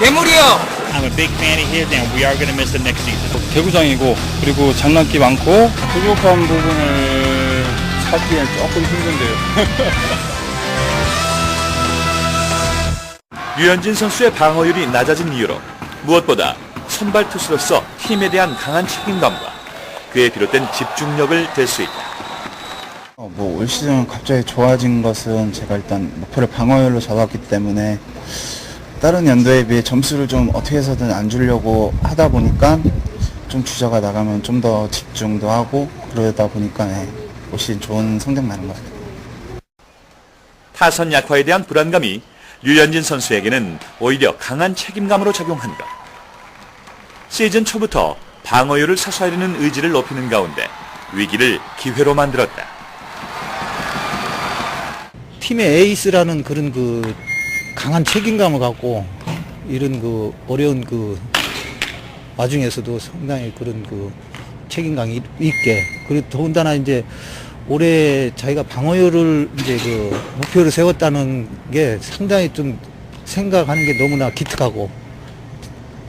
괴물이요. I'm a big fan of his, and we are going to miss him next season. 개구장이고 그리고 장난기 많고 부족한 부분을 찾기엔 조금 힘든데요. 류현진 선수의 방어율이 낮아진 이유로 무엇보다 선발 투수로서 팀에 대한 강한 책임감과 그에 비롯된 집중력을 될 수 있다. 어, 뭐올 시즌 갑자기 좋아진 것은 제가 일단 목표를 방어율로 잡았기 때문에 다른 연도에 비해 점수를 좀 어떻게 해서든 안 주려고 하다 보니까 좀 주자가 나가면 좀 더 집중도 하고 그러다 보니까 네, 올 시즌 좋은 성적 나는 것 같아요. 타선 약화에 대한 불안감이 류현진 선수에게는 오히려 강한 책임감으로 작용한 것. 시즌 초부터 방어율을 사수하려는 의지를 높이는 가운데 위기를 기회로 만들었다. 팀의 에이스라는 그런 그 강한 책임감을 갖고 이런 그 어려운 그 와중에서도 상당히 그런 그 책임감이 있게. 그리고 더군다나 이제 올해 자기가 방어율을 이제 그 목표로 세웠다는 게 상당히 좀 생각하는 게 너무나 기특하고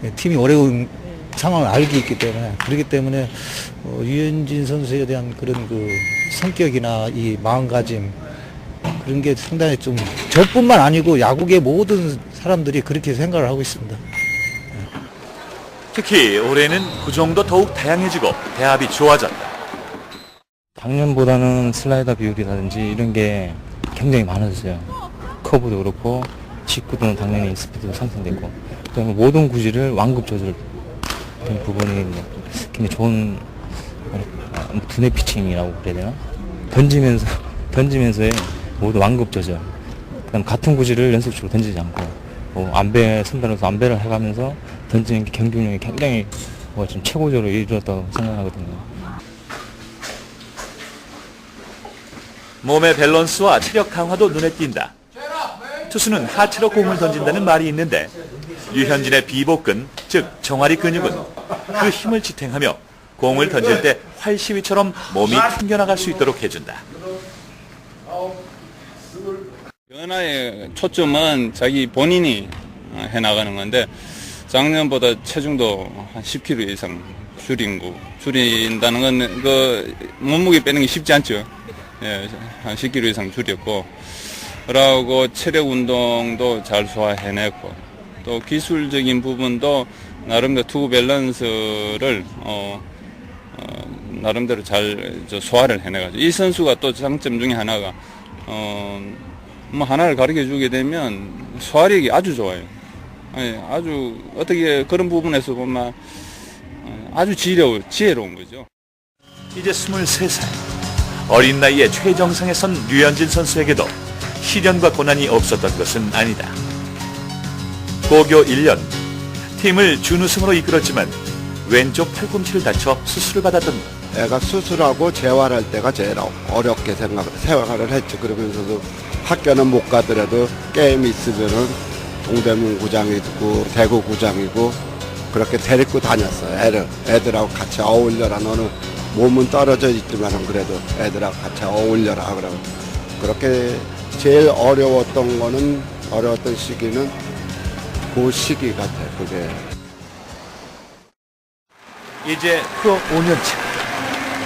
예, 팀이 어려운 상황을 알기 있기 때문에 그렇기 때문에 어, 유현진 선수에 대한 그런 그 성격이나 이 마음가짐 그런 게 상당히 좀 저뿐만 아니고 야구계 모든 사람들이 그렇게 생각을 하고 있습니다. 특히 올해는 구종도 더욱 다양해지고 대합이 좋아졌다. 작년보다는 슬라이더 비율이라든지 이런 게 굉장히 많아졌어요. 커브도 그렇고 직구도 당연히 스피드도 상승됐고 그다음에 모든 구질을 완급 조절 된 부분이 뭐 굉장히 좋은 어, 뭐 두뇌 피칭이라고 그래야 되나? 던지면서 던지면서의 모두 완급 조절. 그다음 같은 구질을 연속적으로 던지지 않고 뭐 안배 선발로서 안배를 해가면서 던지는 게 경기력이 굉장히 뭐좀 최고조로 이루어졌다고 생각하거든요. 몸의 밸런스와 체력 강화도 눈에 띈다. 투수는 하체로 공을 던진다는 말이 있는데 류현진의 비복근, 즉 정아리 근육은 그 힘을 지탱하며 공을 던질 때 활시위처럼 몸이 튕겨나갈 수 있도록 해준다. 변화의 초점은 자기 본인이 어, 해나가는 건데 작년보다 체중도 한 10kg 이상 줄인 거 줄인다는 건 그 몸무게 빼는 게 쉽지 않죠. 예, 한 10kg 이상 줄였고 그러고 체력 운동도 잘 소화해냈고 또 기술적인 부분도 나름대로 투구 밸런스를 어, 어, 나름대로 잘저 소화를 해내가지고 이 선수가 또 장점 중에 하나가 어, 뭐 하나를 가르쳐 주게 되면 소화력이 아주 좋아요. 예, 아주 어떻게 그런 부분에서 보면 어, 아주 지혜로운, 지혜로운 거죠. 이제 23살. 어린 나이에 최정상에 선 류현진 선수에게도 시련과 고난이 없었던 것은 아니다. 고교 1년, 팀을 준우승으로 이끌었지만 왼쪽 팔꿈치를 다쳐 수술을 받았던 것. 애가 수술하고 재활할 때가 제일 어렵게 생각, 생활을 했죠. 그러면서도 학교는 못 가더라도 게임 있으면은 동대문 구장이고 대구 구장이고 그렇게 데리고 다녔어요. 애를 애들하고 같이 어울려라. 너는 몸은 떨어져 있지만 그래도 애들하고 같이 어울려라. 그러고 그렇게 제일 어려웠던 거는 어려웠던 시기는 그 시기 같아요. 그게. 이제 프로 5년차.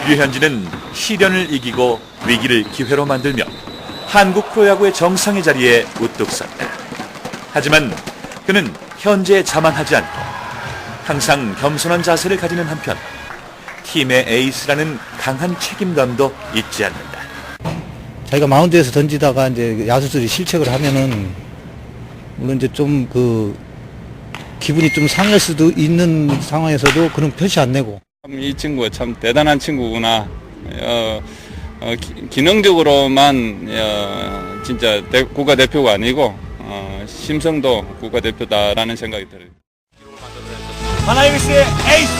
류현진은 시련을 이기고 위기를 기회로 만들며 한국 프로야구의 정상의 자리에 우뚝 섰다. 하지만 그는 현재에 자만하지 않고 항상 겸손한 자세를 가지는 한편 팀의 에이스라는 강한 책임감도 잊지 않는다. 자기가 마운드에서 던지다가 이제 야수들이 실책을 하면은 물론 이제 좀 그 기분이 좀 상할 수도 있는 상황에서도 그런 표시 안 내고 참 이 친구가 참 대단한 친구구나. 어, 어, 기, 기능적으로만 어, 진짜 대, 국가대표가 아니고 어, 심성도 국가대표다라는 생각이 들어요. 하나이글스의 에이스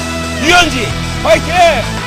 류현진 화이팅!